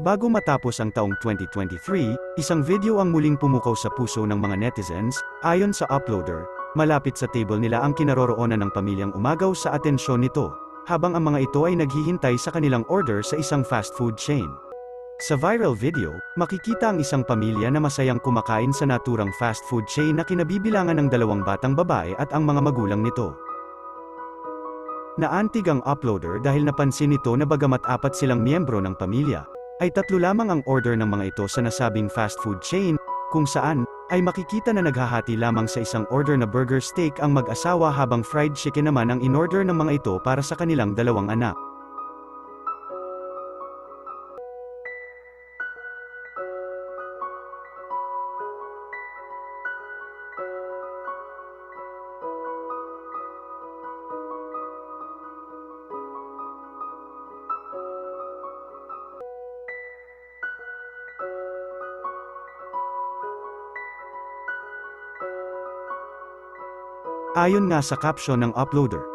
Bago matapos ang taong 2023, isang video ang muling pumukaw sa puso ng mga netizens, ayon sa uploader, malapit sa table nila ang kinaroroonan ng pamilyang umagaw sa atensyon nito, habang ang mga ito ay naghihintay sa kanilang order sa isang fast food chain. Sa viral video, makikita ang isang pamilya na masayang kumakain sa naturang fast food chain na kinabibilangan ng dalawang batang babae at ang mga magulang nito. Naantig ang uploader dahil napansin nito na bagamat apat silang miyembro ng pamilya, ay tatlo lamang ang order ng mga ito sa nasabing fast food chain, kung saan, ay makikita na naghahati lamang sa isang order na burger steak ang mag-asawa habang fried chicken naman ang in-order ng mga ito para sa kanilang dalawang anak. Ayon nga sa caption ng uploader.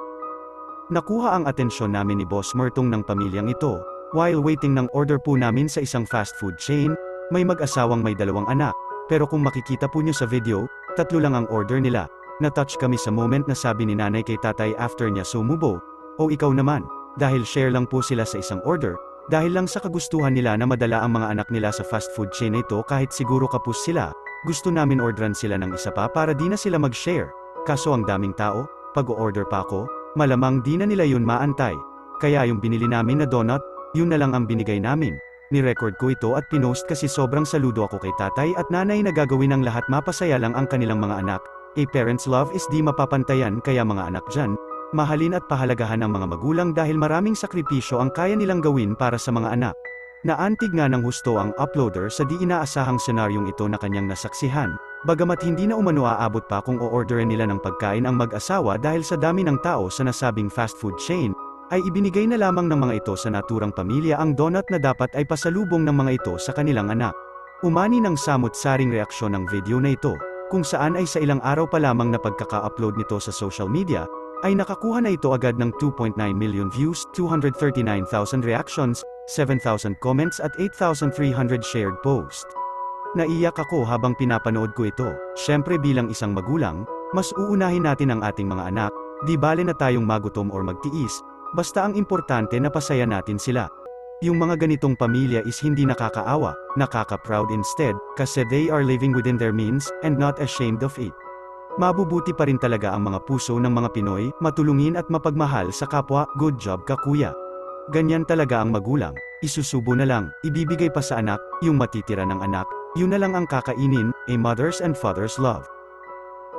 Nakuha ang atensyon namin ni Boss Mertong ng pamilyang ito, while waiting ng order po namin sa isang fast food chain, may mag-asawang may dalawang anak, pero kung makikita po nyo sa video, tatlo lang ang order nila. Na-touch kami sa moment na sabi ni nanay kay tatay after niya sumubo, o ikaw naman, dahil share lang po sila sa isang order, dahil lang sa kagustuhan nila na madala ang mga anak nila sa fast food chain ito kahit siguro kapus sila, gusto namin ordran sila ng isa pa para di na sila mag-share. Kaso ang daming tao, pag-order pa ako, malamang di na nila yun maantay. Kaya yung binili namin na donut, yun na lang ang binigay namin. Ni-record ko ito at pinost kasi sobrang saludo ako kay tatay at nanay na gagawin ng lahat mapasaya lang ang kanilang mga anak. A parent's love is di mapapantayan kaya mga anak dyan, mahalin at pahalagahan ang mga magulang dahil maraming sakripisyo ang kaya nilang gawin para sa mga anak. Naantig nga ng husto ang uploader sa di inaasahang senaryong ito na kanyang nasaksihan, bagamat hindi na umano aabot pa kung o-orderin nila ng pagkain ang mag-asawa dahil sa dami ng tao sa nasabing fast food chain, ay ibinigay na lamang ng mga ito sa naturang pamilya ang donut na dapat ay pasalubong ng mga ito sa kanilang anak. Umani ng samot-saring reaksyon ng video na ito, kung saan ay sa ilang araw pa lamang na pagkaka-upload nito sa social media, ay nakakuha na ito agad ng 2.9 million views, 239,000 reactions, 7,000 comments at 8,300 shared posts. Naiyak ako habang pinapanood ko ito. Siyempre bilang isang magulang, mas uunahin natin ang ating mga anak, di bale na tayong magutom or magtiis, basta ang importante na pasaya natin sila. Yung mga ganitong pamilya is hindi nakakaawa, nakaka-proud instead, kasi they are living within their means, and not ashamed of it. Mabubuti pa rin talaga ang mga puso ng mga Pinoy, matulungin at mapagmahal sa kapwa, good job ka kuya. Ganyan talaga ang magulang, isusubo na lang, ibibigay pa sa anak, yung matitira ng anak, yun na lang ang kakainin, a mother's and father's love.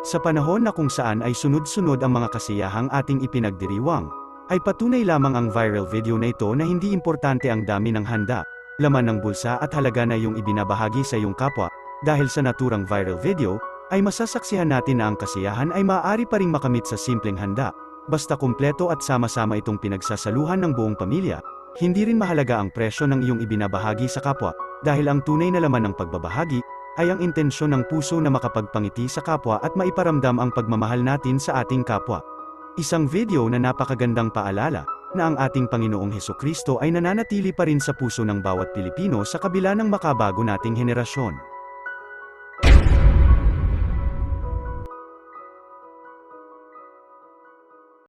Sa panahon na kung saan ay sunod-sunod ang mga kasiyahang ating ipinagdiriwang, ay patunay lamang ang viral video na ito na hindi importante ang dami ng handa, laman ng bulsa at halaga na yung ibinabahagi sa iyong kapwa, dahil sa naturang viral video, ay masasaksihan natin na ang kasiyahan ay maaari pa ring makamit sa simpleng handa, basta kumpleto at sama-sama itong pinagsasaluhan ng buong pamilya, hindi rin mahalaga ang presyo ng iyong ibinabahagi sa kapwa, dahil ang tunay na laman ng pagbabahagi, ay ang intensyon ng puso na makapagpangiti sa kapwa at maiparamdam ang pagmamahal natin sa ating kapwa. Isang video na napakagandang paalala, na ang ating Panginoong Heso Kristo ay nananatili pa rin sa puso ng bawat Pilipino sa kabila ng makabago nating henerasyon.